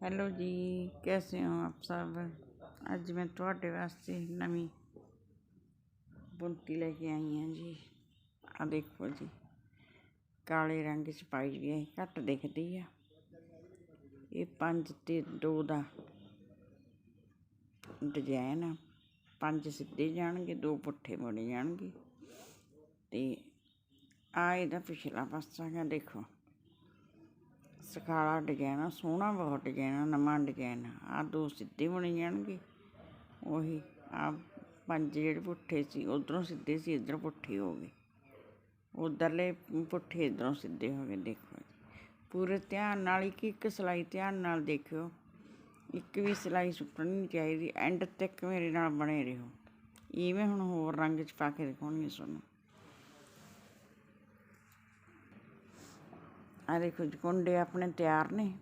Hello ਜੀ ਕੈਸੇ ਹੋ ਆਪ ਸਭ ਅੱਜ ਮੈਂ ਤੁਹਾਡੇ ਵਾਸਤੇ ਨਵੀਂ ਬੁਣਤੀ ਲੈ ਕੇ ਆਈ ਹਾਂ ਜੀ ਆ ਦੇਖੋ ਜੀ ਕਾਲੇ ਰੰਗ ਚ ਪਾਈ ਵੀ ਹੈ ਘੱਟ ਦਿਖਦੀ ਆ ਇਹ ਪੰਜ ਤੇ ਦੋ ਦਾ ਡਿਜ਼ਾਈਨ ਆ ਪੰਜ ਸਿੱਧੇ ਜਾਣਗੇ ਦੋ ਪੁੱਠੇ ਬਣੇ ਜਾਣਗੇ ਤੇ ਆ ਇਹਦਾ ਪਿਛਲਾ ਪਾਸਾ ਹੈ ਦੇਖੋ ਸਖਾਲਾ ਡਿਜ਼ਾਈਨ ਆ ਸੋਹਣਾ ਬਹੁਤ ਡਿਜ਼ਾਈਨ ਆ ਨਵਾਂ ਡਿਜ਼ਾਈਨ ਆ ਦੋ ਸਿੱਧੇ ਬਣੇ ਜਾਣਗੇ। ਉਹੀ ਆ ਪੰਜ ਜਿਹੜੇ ਪੁੱਠੇ ਸੀ, ਉਧਰੋਂ ਸਿੱਧੇ ਸੀ, ਇਧਰ ਪੁੱਠੇ ਹੋ ਗਏ। ਉਧਰਲੇ ਪੁੱਠੇ ਇਧਰੋਂ ਸਿੱਧੇ ਹੋ ਗਏ, ਦੇਖੋ ਜੀ। ਪੂਰੇ ਧਿਆਨ ਨਾਲ, ਇੱਕ ਇੱਕ ਸਲਾਈ ਧਿਆਨ ਨਾਲ ਦੇਖਿਓ। ਇੱਕ ਵੀ ਸਲਾਈ ਸੁੱਟਣੀ ਨਹੀਂ ਚਾਹੀਦੀ ਐਂਡ ਤੱਕ ਮੇਰੇ ਨਾਲ ਬਣੇ ਰਹੋ। ਇਵੇਂ ਹੁਣ ਹੋਰ ਰੰਗ ਚ ਪਾ ਕੇ ਦਿਖਾਉਣੀ ਤੁਹਾਨੂੰ। ਆ ਦੇਖੋ ਜੀ, ਕੁੰਡੇ ਆਪਣੇ ਤਿਆਰ ਨੇ।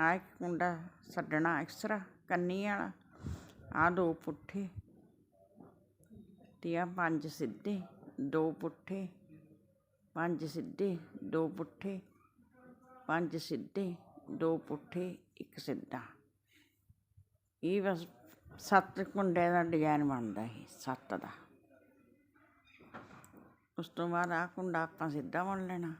ਆ ਇੱਕ ਕੁੰਡਾ ਛੱਡਣਾ ਐਕਸਟਰਾ ਕੰਨੀ ਵਾਲਾ। ਆ ਦੋ ਪੁੱਠੇ ਤੇ ਆ ਪੰਜ ਸਿੱਧੇ, ਦੋ ਪੁੱਠੇ, ਪੰਜ ਸਿੱਧੇ, ਦੋ ਪੁੱਠੇ, ਪੰਜ ਸਿੱਧੇ, ਦੋ ਪੁੱਠੇ, ਇੱਕ ਸਿੱਧਾ। ਇਹ ਬਸ ਸੱਤ ਕੁੰਡੇ ਦਾ ਡਿਜ਼ਾਈਨ ਬਣਦਾ ਇਹ, ਸੱਤ ਦਾ। ਉਸ ਤੋਂ ਬਾਅਦ ਆ ਕੁੰਡਾ ਆਪਾਂ ਸਿੱਧਾ ਬਣ ਲੈਣਾ।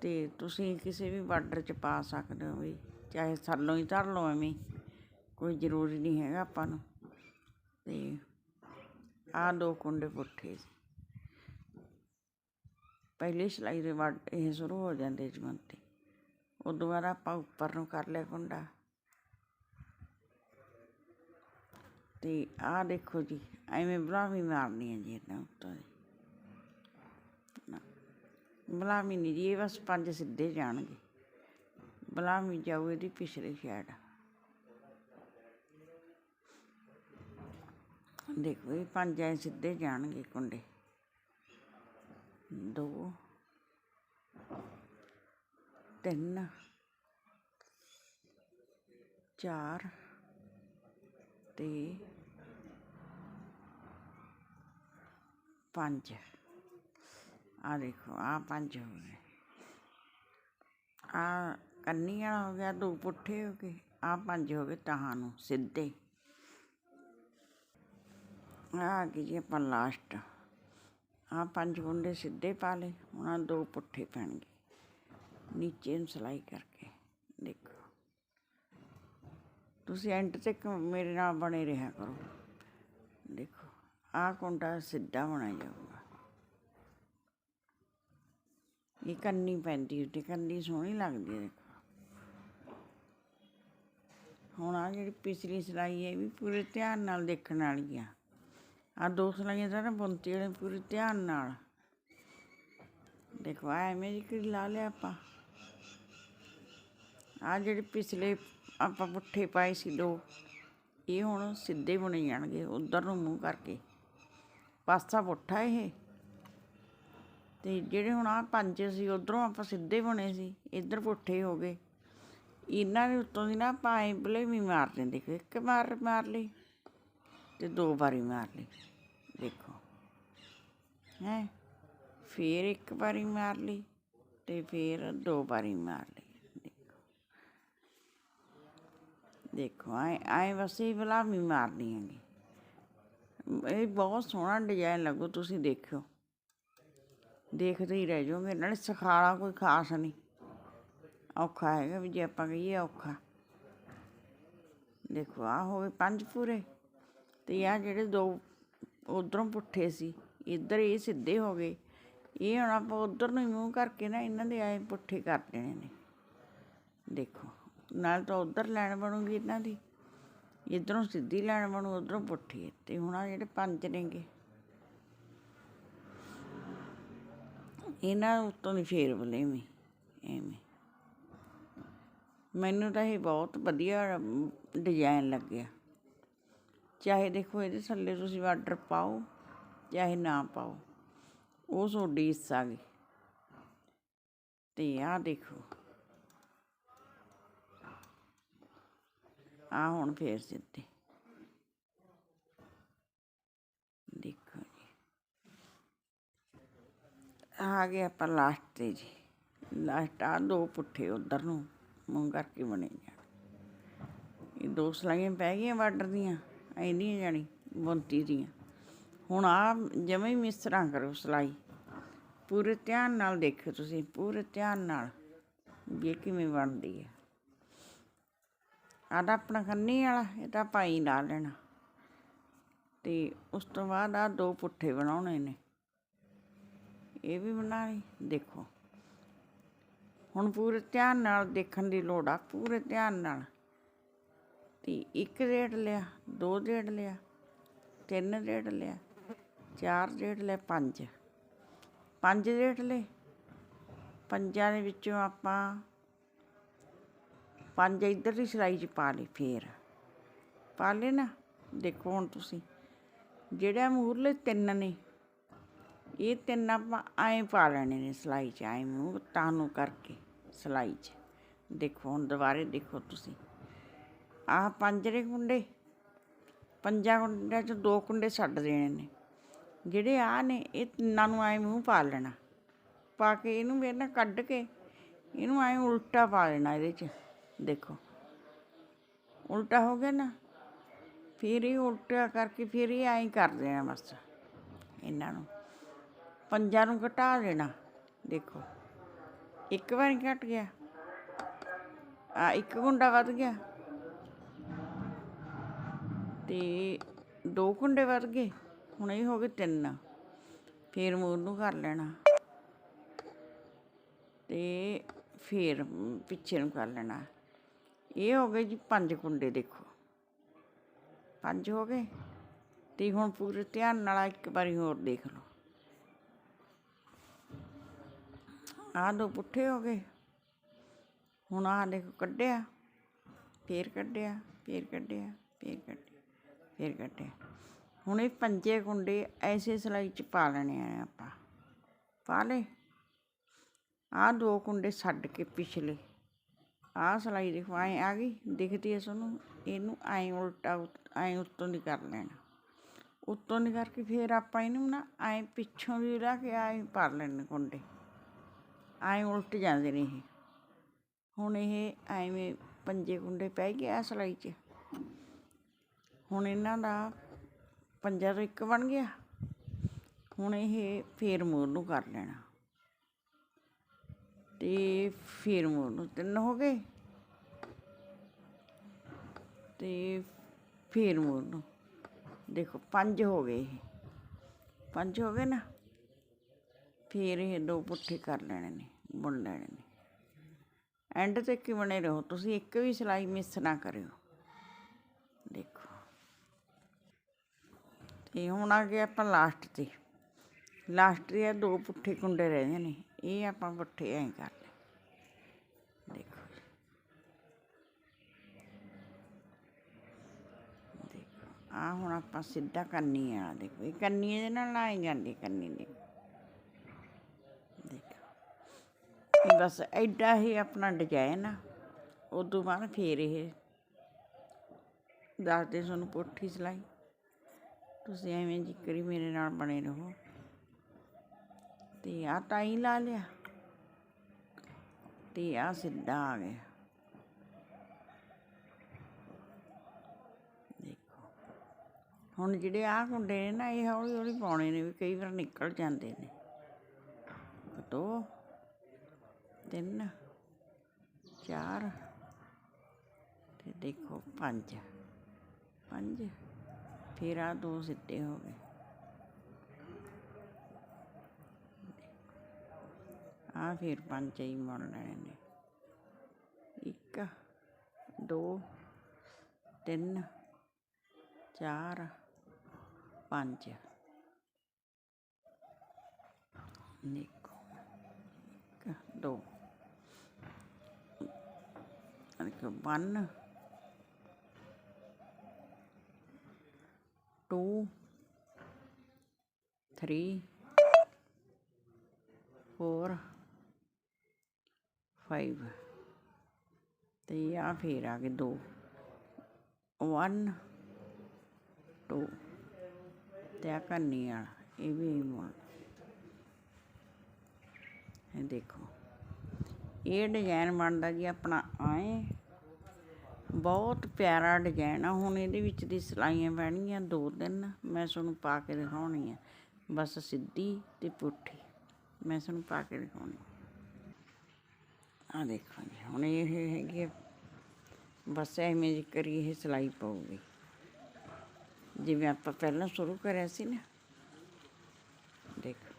ਤੇ ਤੁਸੀਂ ਕਿਸੇ ਵੀ ਬਾਰਡਰ 'ਚ ਪਾ ਸਕਦੇ ਹੋ ਵੀ, ਚਾਹੇ ਥੱਲੋਂ ਹੀ ਧਰ ਲਓ ਐਵੇਂ, ਕੋਈ ਜ਼ਰੂਰੀ ਨਹੀਂ ਹੈਗਾ ਆਪਾਂ ਨੂੰ। ਅਤੇ ਆਹ ਦੋ ਕੁੰਡੇ ਪੁੱਠੇ ਸੀ। ਪਹਿਲੀ ਸਿਲਾਈ ਦੇ ਬਾਅਦ ਇਹ ਸ਼ੁਰੂ ਹੋ ਜਾਂਦੇ ਜਮਨ ਤੇ। ਉਦੋਂ ਬਾਅਦ ਆਪਾਂ ਉੱਪਰ ਨੂੰ ਕਰ ਲਿਆ ਕੁੰਡਾ। ਤੇ ਆਹ ਦੇਖੋ ਜੀ, ਐਵੇਂ ਬਰਾਵੀ ਮਾਰਨੀ ਹੈ ਜੀ ਇਹਨਾਂ ਉੱਤੋਂ ਦੀ। ਬਲਾਮੀ ਨਹੀਂ ਜੀ, ਇਹ ਬਸ ਪੰਜ ਸਿੱਧੇ ਜਾਣਗੇ। ਬਲਾਮੀ ਜਾਊ ਇਹਦੀ ਪਿਛਲੀ ਸਾਈਡ ਦੇਖੋ ਇਹ ਪੰਜ ਐ ਸਿੱਧੇ ਜਾਣਗੇ ਕੁੰਡੇ। ਦੋ, ਤਿੰਨ, ਚਾਰ ਤੇ ਪੰਜ। ਆ ਦੇਖੋ, ਆ ਪੰਜ ਹੋ ਗਏ। ਆ ਕੰਨੀ ਵਾਲਾ ਹੋ ਗਿਆ, ਦੋ ਪੁੱਠੇ ਹੋ ਗਏ, ਆ ਪੰਜ ਹੋ ਗਏ ਤਹਾਂ ਨੂੰ, ਸਿੱਧੇ। ਆ ਗਈ ਜੀ ਆਪਾਂ ਲਾਸਟ ਆ ਪੰਜ ਗੁੰਡੇ ਸਿੱਧੇ ਪਾ ਲਏ, ਹੁਣ ਦੋ ਪੁੱਠੇ ਪੈਣਗੇ। ਨੀਚੇ ਨੂੰ ਸਲਾਈ ਕਰਕੇ, ਦੇਖੋ। ਤੁਸੀਂ ਐਂਡ ਤੱਕ ਮੇਰੇ ਨਾਲ ਬਣੇ ਰਿਹਾ ਕਰੋ। ਦੇਖੋ ਆ ਕੁੰਡਾ ਸਿੱਧਾ ਬਣਾ ਜਾਊਗਾ। ਇਹ ਕੰਨੀ ਪੈਂਦੀ ਉੱਤੇ, ਕੰਨੀ ਸੋਹਣੀ ਲੱਗਦੀ ਹੈ, ਦੇਖੋ। ਹੁਣ ਆ ਜਿਹੜੀ ਪਿਛਲੀ ਸਿਲਾਈ ਹੈ, ਇਹ ਵੀ ਪੂਰੇ ਧਿਆਨ ਨਾਲ ਦੇਖਣ ਵਾਲੀ ਆ। ਆ ਦੋ ਸਿਲਾਈਆਂ ਤਾਂ ਨਾ ਬੁਣਤੀ ਵਾਲੇ ਪੂਰੇ ਧਿਆਨ ਨਾਲ। ਦੇਖੋ ਆ ਐਵੇਂ ਜੀ ਕਿ ਲਾ ਲਿਆ ਆਪਾਂ। ਆ ਜਿਹੜੇ ਪਿਛਲੇ ਆਪਾਂ ਪੁੱਠੇ ਪਾਏ ਸੀ ਦੋ, ਇਹ ਹੁਣ ਸਿੱਧੇ ਬੁਣੇ ਜਾਣਗੇ, ਉਧਰ ਨੂੰ ਮੂੰਹ ਕਰਕੇ। ਪਾਸਾ ਪੁੱਠਾ ਇਹ। ਅਤੇ ਜਿਹੜੇ ਹੁਣ ਆਹ ਪੰਜ ਸੀ, ਉੱਧਰੋਂ ਆਪਾਂ ਸਿੱਧੇ ਬਣੇ ਸੀ, ਇੱਧਰ ਪੁੱਠੇ ਹੋ ਗਏ। ਇਹਨਾਂ ਦੇ ਉੱਤੋਂ ਦੀ ਨਾ ਆਪਾਂ ਐਂ ਵੀ ਮਾਰ ਦਿੰਦੇ ਦੇਖੋ ਇੱਕ ਮਾਰ ਮਾਰ ਲਈ ਅਤੇ ਦੋ ਵਾਰੀ ਮਾਰ ਲਈ। ਦੇਖੋ, ਹੈ, ਫਿਰ ਇੱਕ ਵਾਰੀ ਮਾਰ ਲਈ ਤੇ ਫਿਰ ਦੋ ਵਾਰੀ ਮਾਰ ਲਈ। ਦੇਖੋ ਦੇਖੋ ਆਏ ਆਏ ਬਸ ਇਹ ਮਾਰਨੀ ਹੈਗੀ ਇਹ ਬਹੁਤ ਸੋਹਣਾ ਡਿਜ਼ਾਈਨ ਲੱਗੋ, ਤੁਸੀਂ ਦੇਖਿਓ। ਦੇਖਦੇ ਹੀ ਰਹਿ ਜਾਓਗੇ ਨਾਲੇ ਸਖਾਲਾ ਕੋਈ ਖਾਸ ਨਹੀਂ। ਔਖਾ ਹੈਗਾ ਵੀ ਜੇ ਆਪਾਂ ਕਹੀਏ ਔਖਾ। ਦੇਖੋ ਆ ਹੋਵੇ ਪੰਜ ਪੂਰੇ ਤੇ ਆ ਜਿਹੜੇ ਦੋ ਉਧਰੋਂ ਪੁੱਠੇ ਸੀ, ਇੱਧਰ ਇਹ ਸਿੱਧੇ ਹੋ ਗਏ। ਇਹ ਹੁਣ ਆਪਾਂ ਉਧਰ ਨੂੰ ਹੀ ਮੂੰਹ ਕਰਕੇ ਨਾ ਇਹਨਾਂ ਦੇ ਆਏ ਪੁੱਠੇ ਕਰ ਦੇਣੇ ਨੇ। ਦੇਖੋ, ਨਾਲ ਤਾਂ ਉਧਰ ਲੈਣ ਬਣੂਗੀ ਇਹਨਾਂ ਦੀ, ਇੱਧਰੋਂ ਸਿੱਧੀ ਲੈਣ ਬਣੂ, ਉਧਰੋਂ ਪੁੱਠੀ ਤੇ ਹੁਣ ਆ ਜਿਹੜੇ ਪੰਜ ਨੇਗੇ ਇਹਨਾਂ ਉੱਤੋਂ ਨਹੀਂ ਫੇਰ ਬਲੇਵੇਂ ਐਵੇਂ ਮੈਨੂੰ ਤਾਂ ਇਹ ਬਹੁਤ ਵਧੀਆ ਡਿਜ਼ਾਈਨ ਲੱਗਿਆ। ਚਾਹੇ ਦੇਖੋ ਇਹਦੇ ਥੱਲੇ ਤੁਸੀਂ ਬਾਰਡਰ ਪਾਓ, ਚਾਹੇ ਨਾ ਪਾਓ, ਉਹ ਤੁਹਾਡੀ ਇੱਛਾ ਗਈ ਤੇ ਆਹ ਦੇਖੋ। ਆ ਹੁਣ ਫੇਰ ਸਿੱਧੇ। ਦੇਖੋ ਜੀ ਆ ਗਏ ਆਪਾਂ ਲਾਸਟ ਤੇ ਜੀ। ਲਾਸਟ ਆ ਦੋ ਪੁੱਠੇ ਉਧਰ ਨੂੰ, ਮੂੰਹ ਕਰਕੇ ਬਣੇ ਜਾਣ ਇਹ ਦੋ ਸਲਾਈਆਂ ਪੈ ਗਈਆਂ ਬਾਰਡਰ ਦੀਆਂ ਐਨੀਆਂ ਜਾਣੀ ਬੁੰਤੀ ਦੀਆਂ। ਹੁਣ ਆ ਜਿਵੇਂ ਹੀ ਮਿਸਰਾਂ ਕਰੋ ਸਲਾਈ। ਪੂਰੇ ਧਿਆਨ ਨਾਲ ਦੇਖਿਓ ਤੁਸੀਂ, ਪੂਰੇ ਧਿਆਨ ਨਾਲ, ਵੀ ਇਹ ਕਿਵੇਂ ਬਣਦੀ ਹੈ ਆਦਾ ਆਪਣਾ ਕੰਨੀ ਵਾਲਾ, ਇਹ ਤਾਂ ਪਾਈ ਲਾ ਲੈਣਾ। ਤੇ ਉਸ ਤੋਂ ਬਾਅਦ ਆ ਦੋ ਪੁੱਠੇ ਬਣਾਉਣੇ ਨੇ। ਇਹ ਵੀ ਬਣਾ ਲਈ, ਦੇਖੋ। ਹੁਣ ਪੂਰੇ ਧਿਆਨ ਨਾਲ ਦੇਖਣ ਦੀ ਲੋੜ ਆ, ਪੂਰੇ ਧਿਆਨ ਨਾਲ। ਤੇ ਇੱਕ ਰੇਡ ਲਿਆ, ਦੋ ਰੇਡ ਲਿਆ, ਤਿੰਨ ਰੇਡ ਲਿਆ, ਚਾਰ ਰੇਡ ਲਿਆ, ਪੰਜ। ਪੰਜ ਰੇਡ ਲਏ। ਪੰਜਾਂ ਦੇ ਵਿੱਚੋਂ ਆਪਾਂ ਪੰਜ ਇੱਧਰ ਦੀ ਸਿਲਾਈ 'ਚ ਪਾ ਲਈ ਫੇਰ। ਪਾ ਲਏ ਨਾ, ਦੇਖੋ ਹੁਣ ਤੁਸੀਂ। ਜਿਹੜਾ ਮੂਰਲੇ ਤਿੰਨ ਨੇ ਇਹ ਤਿੰਨ ਆਪਾਂ ਐਂ ਪਾ ਲੈਣੇ ਨੇ ਸਿਲਾਈ 'ਚ, ਐਂ ਮੂੰਹ ਤਾਂ ਕਰਕੇ ਸਿਲਾਈ 'ਚ। ਦੇਖੋ ਹੁਣ ਦੁਬਾਰੇ ਦੇਖੋ ਤੁਸੀਂ। ਆਹ ਪੰਜਰੇ ਕੁੰਡੇ, ਪੰਜਾਂ ਕੁੰਡਿਆਂ 'ਚ ਦੋ ਕੁੰਡੇ ਛੱਡ ਦੇਣੇ ਨੇ। ਜਿਹੜੇ ਆ ਨੇ, ਇਹ ਤਿੰਨਾਂ ਨੂੰ ਐਂ ਮੂੰਹ ਪਾ ਲੈਣਾ। ਪਾ ਕੇ ਇਹਨੂੰ ਮੇਰੇ ਨਾਲ ਕੱਢ ਕੇ ਇਹਨੂੰ ਐਂ ਉਲਟਾ ਪਾ ਲੈਣਾ ਇਹਦੇ 'ਚ, ਦੇਖੋ। ਉਲਟਾ ਹੋ ਗਿਆ ਨਾ, ਫਿਰ ਇਹ ਉਲਟਾ ਕਰਕੇ ਫਿਰ ਇਹ ਐਂ ਕਰ ਦੇਣਾ ਬਸ, ਇਹਨਾਂ ਨੂੰ। ਪੰਜਾਂ ਨੂੰ ਘਟਾ ਦੇਣਾ। ਦੇਖੋ, ਇੱਕ ਵਾਰ ਘਟ ਗਿਆ। ਆ ਇੱਕ ਗੁੰਡਾ ਵੱਧ ਗਿਆ। ਤੇ ਦੋ ਕੁੰਡੇ ਵੱਧ ਗਏ। ਹੁਣ ਇਹ ਹੋ ਗਏ ਤਿੰਨ। ਫੇਰ ਮੂਰ ਨੂੰ ਕਰ ਲੈਣਾ। ਤੇ ਫੇਰ ਪਿੱਛੇ ਨੂੰ ਕਰ ਲੈਣਾ। ਇਹ ਹੋ ਗਏ ਜੀ ਪੰਜ ਕੁੰਡੇ ਦੇਖੋ। ਪੰਜ ਹੋ ਗਏ। ਤੇ ਹੁਣ ਪੂਰੇ ਧਿਆਨ ਨਾਲ ਇੱਕ ਵਾਰੀ ਹੋਰ ਦੇਖ ਲਓ। ਆਹ ਦੋ ਪੁੱਠੇ ਹੋ ਗਏ। ਹੁਣ ਆਹ ਦੇਖੋ ਕੱਢਿਆ, ਫੇਰ ਕੱਢਿਆ ਫੇਰ ਕੱਢਿਆ ਫੇਰ ਕੱਢਿਆ ਫੇਰ ਕੱਢਿਆ। ਹੁਣ ਇਹ ਪੰਜੇ ਕੁੰਡੇ ਐਸੇ ਸਿਲਾਈ ਚ ਪਾ ਲੈਣੇ ਆ ਆਪਾਂ। ਪਾ ਲਏ। ਆਹ ਦੋ ਕੁੰਡੇ ਛੱਡ ਕੇ ਪਿਛਲੇ। ਆਹ ਸਿਲਾਈ ਦੇਖੋ ਐਂ ਆ ਗਈ, ਦਿਖਦੀ ਐ ਤੁਹਾਨੂੰ, ਇਹਨੂੰ ਐਂ ਉਲਟਾ ਐਂ ਉੱਤੋਂ ਦੀ ਕਰ ਲੈਣਾ। ਉੱਤੋਂ ਦੀ ਕਰਕੇ ਫੇਰ ਆਪਾਂ ਇਹਨੂੰ ਨਾ ਐਂ ਪਿੱਛੋਂ ਦੀ ਲਾ ਕੇ ਐਂ ਭਰ ਲੈਣੇ ਕੁੰਡੇ। ਐਂ ਉਲਟ ਜਾਂਦੇ ਨੇ ਇਹ। ਹੁਣ ਇਹ ਐਵੇਂ ਪੰਜੇ ਗੁੰਡੇ ਪੈ ਗਿਆ ਆ ਸਿਲਾਈ 'ਚ। ਹੁਣ ਇਹਨਾਂ ਦਾ ਪੰਜਾ ਤੋਂ ਇੱਕ ਬਣ ਗਿਆ। ਹੁਣ ਇਹ ਫੇਰ ਮੋਰ ਨੂੰ ਕਰ ਲੈਣਾ। ਤੇ ਫੇਰ ਮੋਰ ਨੂੰ ਤਿੰਨ ਹੋ ਗਏ। ਤੇ ਫੇਰ ਮੋਰ ਨੂੰ ਦੇਖੋ ਪੰਜ ਹੋ ਗਏ ਇਹ। ਪੰਜ ਹੋ ਗਏ ਨਾ? ਫੇਰ ਇਹ ਦੋ ਪੁੱਠੇ ਕਰ ਲੈਣੇ ਨੇ, ਬੁਣ ਲੈਣੇ ਨੇ। ਐਂਡ ਤੇ ਕੀ ਬਣੇ ਰਹੋ? ਤੁਸੀਂ ਇੱਕ ਵੀ ਸਿਲਾਈ ਮਿਸ ਨਾ ਕਰਿਓ। ਦੇਖੋ। ਤੇ ਹੁਣ ਆ ਗਏ ਆਪਾਂ ਲਾਸਟ ਤੇ। ਲਾਸਟ ਦੇ ਦੋ ਪੁੱਠੇ ਕੁੰਡੇ ਰਹਿੰਦੇ ਨੇ। ਇਹ ਆਪਾਂ ਪੁੱਠੇ ਐਂ ਕਰ ਲਏ। ਦੇਖੋ ਦੇਖੋ ਆ ਹੁਣ ਆਪਾਂ ਸਿੱਧਾ ਕੰਨੀ ਆ ਦੇਖੋ। ਇਹ ਕੰਨੀ ਦੇ ਨਾਲ ਲਾਈ ਜਾਂਦੀ ਕੰਨੀ ਦੇ ਦੇਖੋ ਇਹ ਬਸ ਐਡਾ ਹੀ ਆਪਣਾ ਡਿਜ਼ਾਇਨ ਆ। ਉਦੋਂ ਬਾਅਦ ਫੇਰ ਇਹ ਦੱਸਦੇ ਤੁਹਾਨੂੰ ਪੁੱਠੀ ਸਿਲਾਈ। ਤੁਸੀਂ ਐਵੇਂ ਜਿਕਰੀ ਮੇਰੇ ਨਾਲ ਬਣੇ ਰਹੋ। ਤੇ ਆ ਟਾਈ ਲਾ ਲਿਆ। ਤੇ ਆ ਸਿੱਧਾ ਆ ਗਿਆ। ਦੇਖੋ। ਹੁਣ ਜਿਹੜੇ ਆ ਕੁੰਡੇ ਨੇ ਨਾ, ਇਹ ਹੌਲੀ ਹੌਲੀ ਪਾਉਣੇ ਨੇ ਵੀ ਕਈ ਵਾਰ ਨਿਕਲ ਜਾਂਦੇ ਨੇ। ਦੋ ਤਿੰਨ, ਚਾਰ, ਤੇ ਦੇਖੋ ਪੰਜ। ਪੰਜ, ਫਿਰ ਆ ਦੋ ਸਿੱਧੇ ਹੋ ਗਏ। ਆ ਫਿਰ ਪੰਜ ਹੀ ਮੁੜ ਲੈਣੇ ਨੇ। ਇੱਕ, ਦੋ, ਤਿੰਨ, ਚਾਰ, ਪੰਜ। ਦੇਖੋ। ਇੱਕ, ਦੋ। ਦੇਖੋ 1 2 3 4 5 ਤੇ ਆ ਫੇਰ ਆ ਗਏ ਦੋ। 1 2 ਤੇ ਆ ਕੰਨੀ ਵਾਲਾ, ਇਹ ਵੀ ਮੁੜ ਇਹ ਦੇਖੋ। ਇਹ ਡਿਜ਼ਾਈਨ ਬਣਦਾ ਜੀ ਆਪਣਾ ਆਏ। ਬਹੁਤ ਪਿਆਰਾ ਡਿਜ਼ਾਈਨ ਆ ਹੁਣ ਇਹਦੇ ਵਿੱਚ ਦੀ ਸਲਾਈਆਂ ਪੈਣਗੀਆਂ ਦੋ ਤਿੰਨ ਮੈਂ ਤੁਹਾਨੂੰ ਪਾ ਕੇ ਦਿਖਾਉਣੀ ਆ। ਬਸ ਸਿੱਧੀ ਤੇ ਪੁੱਠੀ ਮੈਂ ਤੁਹਾਨੂੰ ਪਾ ਕੇ ਦਿਖਾਉਣੀ। ਆ ਦੇਖੋ ਜੀ ਹੁਣ ਇਹ ਹੈਗੀ ਆ, ਬਸ ਐਵੇਂ ਜੀ ਕਰੀ ਇਹ ਸਲਾਈ ਪਊਗੀ। ਜਿਵੇਂ ਆਪਾਂ ਪਹਿਲਾਂ ਸ਼ੁਰੂ ਕਰਿਆ ਸੀ ਨਾ। ਦੇਖੋ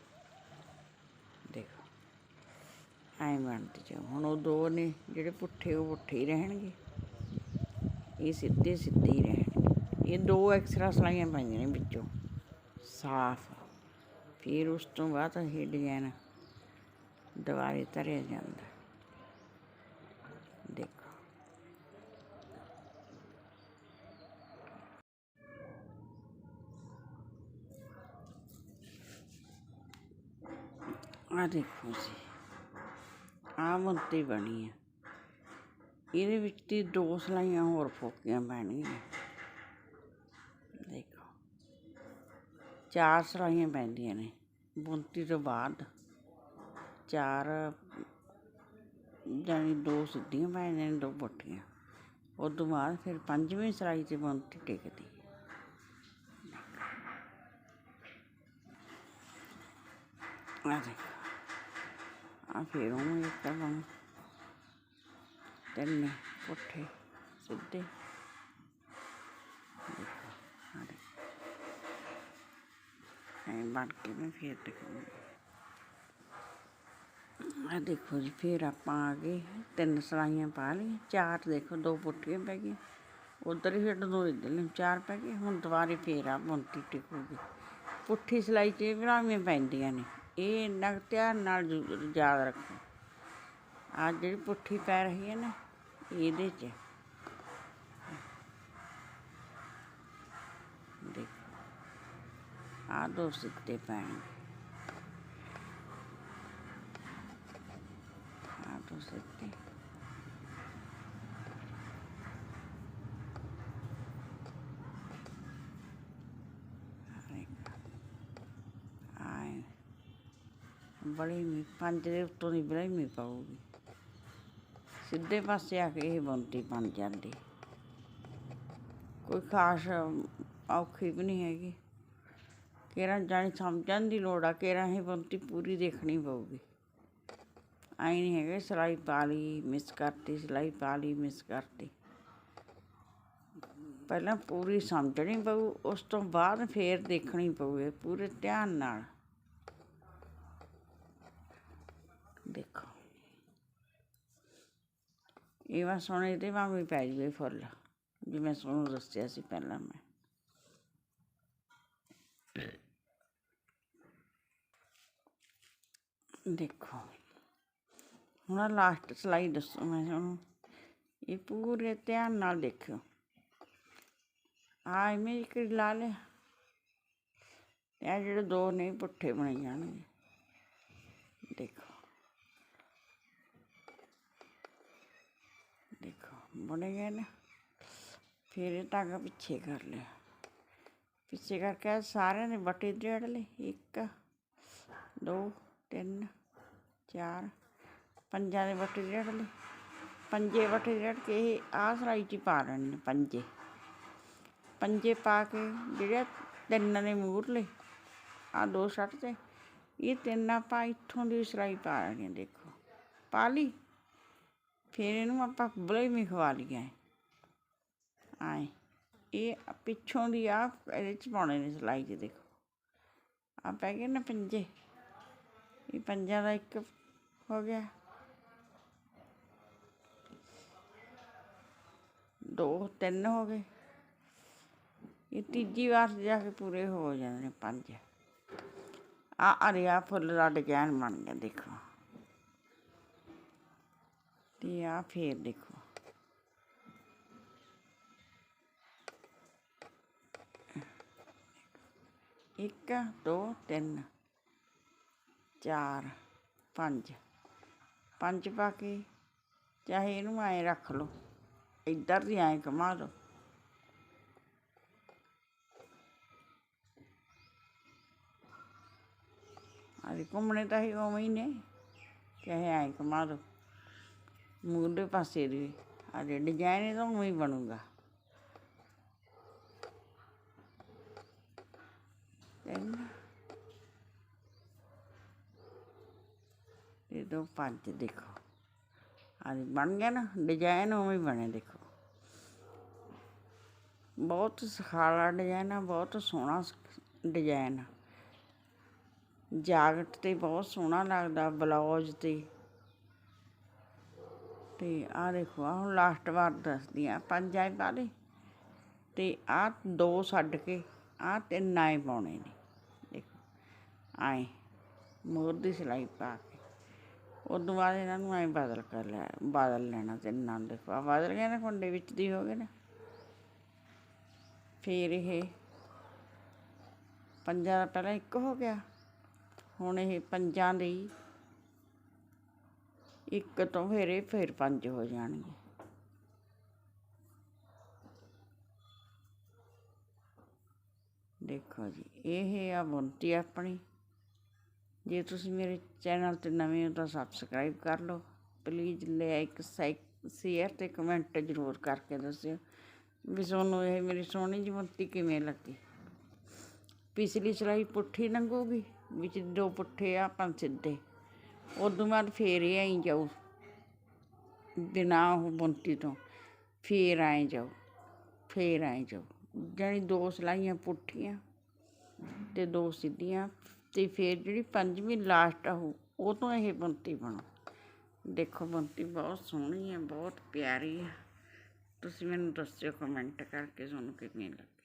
ਦੇਖੋ ਐਂ ਬਣਦੀ ਜਾ ਹੁਣ ਉਹ ਦੋ ਨੇ ਜਿਹੜੇ ਪੁੱਠੇ ਉਹ ਪੁੱਠੇ ਹੀ ਰਹਿਣਗੇ। ਇਹ ਸਿੱਧੇ ਸਿੱਧੇ ਹੀ ਰਹਿਣਗੇ ਇਹ ਦੋ ਐਕਸਟਰਾ ਸਲਾਈਆਂ ਪਾਈਆਂ ਨੇ ਵਿੱਚੋਂ। ਸਾਫ਼। ਫਿਰ ਉਸ ਤੋਂ ਬਾਅਦ ਇਹ ਡਿਜ਼ਾਈਨ ਦੁਬਾਰੇ ਧਰਿਆ ਜਾਂਦਾ। ਦੇਖੋ। ਆ ਦੇਖੋ ਜੀ। ਆ ਮੁੰਤੀ ਬਣੀ ਹੈ ਇਹਦੇ ਵਿੱਚ ਦੀ ਦੋ ਸਲਾਈਆਂ ਹੋਰ ਫੋਕੀਆਂ ਪੈਣਗੀਆਂ ਦੇਖੋ। ਚਾਰ ਸਲਾਈਆਂ ਪੈਂਦੀਆਂ ਨੇ। ਬੁਣਤੀ ਤੋਂ ਬਾਅਦ ਚਾਰ ਜਾਨੀ ਦੋ ਸਿੱਧੀਆਂ ਪੈ ਨੇ, ਦੋ ਪੁੱਠੀਆਂ ਉਸ ਤੋਂ ਬਾਅਦ ਫਿਰ ਪੰਜਵੀਂ ਸਲਾਈ ਤੇ ਬੁਣਤੀ ਟਿਕਦੀ। ਆ ਦੇਖੋ। ਆ ਫਿਰ ਉਹ ਇੱਕ ਬਣ ਤਿੰਨ ਪੁੱਠੇ ਸਿੱਧੇ। ਦੇਖੋ ਆ ਦੇਖੋ। ਐਂ ਬਣ ਕੇ ਮੈਂ ਫਿਰ ਦਿਖਾਉਂਗੀ ਆ ਦੇਖੋ ਜੀ, ਫਿਰ ਆਪਾਂ ਆ ਗਏ। ਤਿੰਨ ਸਲਾਈਆਂ ਪਾ ਲਈਆਂ। ਚਾਰ ਦੇਖੋ, ਦੋ ਪੁੱਠੀਆਂ ਪੈ ਗਈਆਂ। ਉਧਰ ਹੀ ਫਿਰ ਦੋ ਇੱਧਰ ਨੇ ਚਾਰ ਪੈ ਗਏ। ਹੁਣ ਦੁਬਾਰੇ ਫੇਰ ਆ ਬੁੰਤੀ ਟਿਕੂਗੀ। ਪੁੱਠੀ ਸਲਾਈ 'ਚ ਵਿਰਾਮੀਆਂ ਪੈਂਦੀਆਂ ਨੇ। ਇਹ ਇੰਨਾ ਕੁ ਧਿਆਨ ਨਾਲ ਜ਼ਰੂਰ ਯਾਦ ਰੱਖੋ। ਆ ਜਿਹੜੀ ਪੁੱਠੀ ਪੈ ਰਹੀ ਹੈ ਨਾ ਇਹਦੇ 'ਚ ਦੇਖੋ ਆ ਦੋ ਸਿੱਧੇ ਪੈਣਗੇ ਆ ਦੋ ਸਿੱਧੇ ਆਏ ਬੜੀ ਮੀ ਪੰਜ ਦੇ ਉੱਤੋਂ ਦੀ ਬੜੀ ਮੀ ਪਾਉਗੀ ਸਿੱਧੇ ਪਾਸੇ ਆ ਕੇ ਇਹ ਬੁਣਤੀ ਬਣ ਜਾਂਦੀ। ਕੋਈ ਖਾਸ ਔਖੀ ਵੀ ਨਹੀਂ ਹੈਗੀ। ਕਿਹੜਾ ਜਾਣੀ ਸਮਝਣ ਦੀ ਲੋੜ ਆ, ਕਿਹੜਾ ਇਹ ਬੁਣਤੀ ਪੂਰੀ ਦੇਖਣੀ ਪਊਗੀ। ਆਈ ਨਹੀਂ ਹੈਗੇ ਸਿਲਾਈ ਪਾ ਲਈ ਮਿਸ ਕਰਤੀ, ਸਿਲਾਈ ਪਾ ਲਈ ਮਿਸ ਕਰਤੀ। ਪਹਿਲਾਂ ਪੂਰੀ ਸਮਝਣੀ ਪਊ, ਉਸ ਤੋਂ ਬਾਅਦ ਫੇਰ ਦੇਖਣੀ ਪਊਗੀ, ਪੂਰੇ ਧਿਆਨ ਨਾਲ। ਦੇਖੋ। ਇਹ ਵਾ ਹੁਣ ਇਹਦੇ ਵਾਂਗ ਵੀ ਪੈ ਜਵੇ ਫੁੱਲ ਜਿਵੇਂ ਤੁਹਾਨੂੰ ਦੱਸਿਆ ਸੀ ਪਹਿਲਾਂ ਮੈਂ। ਦੇਖੋ, ਹੁਣ ਲਾਸਟ ਸਲਾਈ ਦੱਸੋ ਮੈਂ ਤੁਹਾਨੂੰ ਇਹ ਪੂਰੇ ਧਿਆਨ ਨਾਲ ਦੇਖਿਓ। ਆ ਇਵੇਂ ਇੱਕ ਲਾ ਲਿਆ? ਇਹ ਜਿਹੜੇ ਦੋ ਨਹੀਂ ਪੁੱਠੇ ਬਣੇ ਜਾਣਗੇ। ਦੇਖੋ ਦੇਖੋ ਬਣੇ ਗਏ ਨੇ। ਫਿਰ ਇਹ ਧਾਗਾ ਪਿੱਛੇ ਕਰ ਲਿਆ। ਪਿੱਛੇ ਕਰਕੇ ਸਾਰਿਆਂ ਨੇ ਬੱਟੇ ਡੇੜ ਲਏ। ਇੱਕ, ਦੋ, ਤਿੰਨ, ਚਾਰ, ਪੰਜਾਂ ਦੇ ਬੱਟੇ ਡੇੜ ਲਏ। ਪੰਜੇ ਬੱਟੇ ਡੇੜ ਕੇ ਇਹ ਆਹ ਸਰਾਈ 'ਚ ਹੀ ਪਾ ਲੈਣੇ ਨੇ ਪੰਜੇ। ਪੰਜੇ ਪਾ ਕੇ ਜਿਹੜੇ ਤਿੰਨ ਨੇ ਮੂਰ ਮੂਰਲੇ ਆ ਦੋ ਸੱਟ ਤੇ। ਇਹ ਤਿੰਨ ਆਪਾਂ ਇੱਥੋਂ ਦੀ ਸਰਾਈ ਪਾ ਲੈਣੀ ਦੇਖੋ। ਪਾ ਲਈ? ਫਿਰ ਇਹਨੂੰ ਆਪਾਂ ਬਲੇਮੀ ਖਵਾ ਲਈਏ। ਆਏ। ਇਹ ਪਿੱਛੋਂ ਦੀ ਆ, ਇਹਦੇ ਚ ਪਾਉਣੇ ਨੇ ਸਿਲਾਈ 'ਚ ਦੇਖੋ। ਆ ਪੈ ਗਏ ਨਾ ਪੰਜੇ। ਇਹ ਪੰਜਾਂ ਦਾ ਇੱਕ ਹੋ ਗਿਆ। ਦੋ, ਤਿੰਨ ਹੋ ਗਏ। ਇਹ ਤੀਜੀ ਵਾਰ ਜਾ ਕੇ ਪੂਰੇ ਹੋ ਜਾਂਦੇ ਨੇ ਪੰਜ। ਆ ਅਰਿਆ ਫੁੱਲ ਦਾ ਡਿਜ਼ਾਈਨ ਬਣ ਗਿਆ, ਦੇਖੋ। ਤੇ ਆ ਫੇਰ ਦੇਖੋ। ਇੱਕ, ਦੋ, ਤਿੰਨ, ਚਾਰ, ਪੰਜ। ਪੰਜ ਪਾ ਕੇ ਚਾਹੇ ਇਹਨੂੰ ਐਂ ਰੱਖ ਲਓ। ਇੱਧਰ ਦੀ ਐਂ ਘੁਮਾ ਦਿਓ ਆਹ ਘੁੰਮਣੇ ਤਾਂ ਹੀ ਉਵੇਂ ਹੀ ਨੇ। ਚਾਹੇ ਐਂ ਘੁਮਾ ਦਿਓ ਮੂਹਰੇ ਪਾਸੇ ਦੀ। ਆ ਜੇ ਡਿਜ਼ਾਈਨ ਇਹਦਾ ਉਵੇਂ ਹੀ ਬਣੂਗਾ। ਤਿੰਨ ਇਹ ਦੋ ਪੰਜ ਦੇਖੋ। ਆ ਬਣ ਗਿਆ ਨਾ ਡਿਜ਼ਾਈਨ ਉਵੇਂ ਹੀ ਬਣੇ ਦੇਖੋ। ਬਹੁਤ ਸੁਖਾਲਾ ਡਿਜ਼ਾਈਨ ਆ, ਬਹੁਤ ਸੋਹਣਾ ਡਿਜ਼ਾਈਨ ਆ। ਜਾਕਟ ਤੇ ਬਹੁਤ ਸੋਹਣਾ ਲੱਗਦਾ ਬਲਾਉਜ ਤੇ। ਤੇ ਆਹ ਦੇਖੋ ਆ ਹੁਣ ਲਾਸਟ ਵਾਰ ਦੱਸਦੀ ਆ, ਪੰਜ ਆਏ ਪਾ ਲਏ ਤੇ ਆ ਦੋ ਛੱਡ ਕੇ ਆ ਤਿੰਨ ਆਏ ਪਾਉਣੇ ਨੇ। ਦੇਖੋ, ਆਏ, ਮੋਰ ਦੀ ਸਿਲਾਈ ਪਾ ਕੇ। ਉਦੋਂ ਬਾਅਦ ਇਹਨਾਂ ਨੂੰ ਐਂ ਬਦਲ ਕਰ ਲਿਆ, ਬਦਲ ਲੈਣਾ ਤਿੰਨਾਂ ਨੂੰ। ਦੇਖੋ ਆ ਬਦਲ ਗਏ ਨਾ, ਕੁੰਡੇ ਵਿੱਚ ਦੀ ਹੋ ਗਏ ਨਾ। ਫਿਰ ਇਹ ਪੰਜਾਂ ਦਾ ਪਹਿਲਾਂ ਇੱਕ ਹੋ ਗਿਆ। ਹੁਣ ਇਹ ਪੰਜਾਂ ਦੀ ਇੱਕ ਤੋਂ ਫਿਰ ਇਹ ਫਿਰ ਪੰਜ ਹੋ ਜਾਣਗੇ। ਦੇਖੋ ਜੀ, ਇਹ ਆ ਬੁਣਤੀ ਆਪਣੀ। ਜੇ ਤੁਸੀਂ ਮੇਰੇ ਚੈਨਲ ਤੇ ਨਵੇਂ ਹੋ ਤਾਂ ਸਬਸਕ੍ਰਾਈਬ ਕਰ ਲਓ। ਪਲੀਜ਼ ਲਾਈਕ ਸ਼ੇਅਰ ਤੇ ਕਮੈਂਟ ਜ਼ਰੂਰ ਕਰਕੇ ਦੱਸਿਓ ਵੀ ਤੁਹਾਨੂੰ ਇਹ ਮੇਰੀ ਸੋਹਣੀ ਜਿਹੀ ਬੁਣਤੀ ਕਿਵੇਂ ਲੱਗੀ। ਪਿਛਲੀ ਸਿਲਾਈ ਪੁੱਠੀ ਲੰਘੂਗੀ, ਵਿੱਚ ਦੋ ਪੁੱਠੇ ਆ ਪੰਜ ਸਿੱਧੇ। ਉਦੋਂ ਬਾਅਦ ਫਿਰ ਇਹ ਆਈ ਜਾਊ, ਬਿਨਾਂ ਉਹ ਬੁਣਤੀ ਤੋਂ, ਫਿਰ ਆਏ ਜਾਊ, ਫਿਰ ਆਏ ਜਾਊ। ਜਾਣੀ ਦੋ ਸਿਲਾਈਆਂ ਪੁੱਠੀਆਂ ਤੇ ਦੋ ਸਿੱਧੀਆਂ ਤੇ ਫਿਰ ਜਿਹੜੀ ਪੰਜਵੀਂ ਲਾਸਟ ਆ ਉਹ ਤੋਂ ਇਹ ਬੁਣਤੀ ਬਣੋ ਦੇਖੋ ਬੁਣਤੀ ਬਹੁਤ ਸੋਹਣੀ ਹੈ ਬਹੁਤ ਪਿਆਰੀ ਹੈ ਤੁਸੀਂ ਮੈਨੂੰ ਦੱਸਿਓ ਕਮੈਂਟ ਕਰਕੇ ਤੁਹਾਨੂੰ ਕਿਵੇਂ ਲੱਗੀ।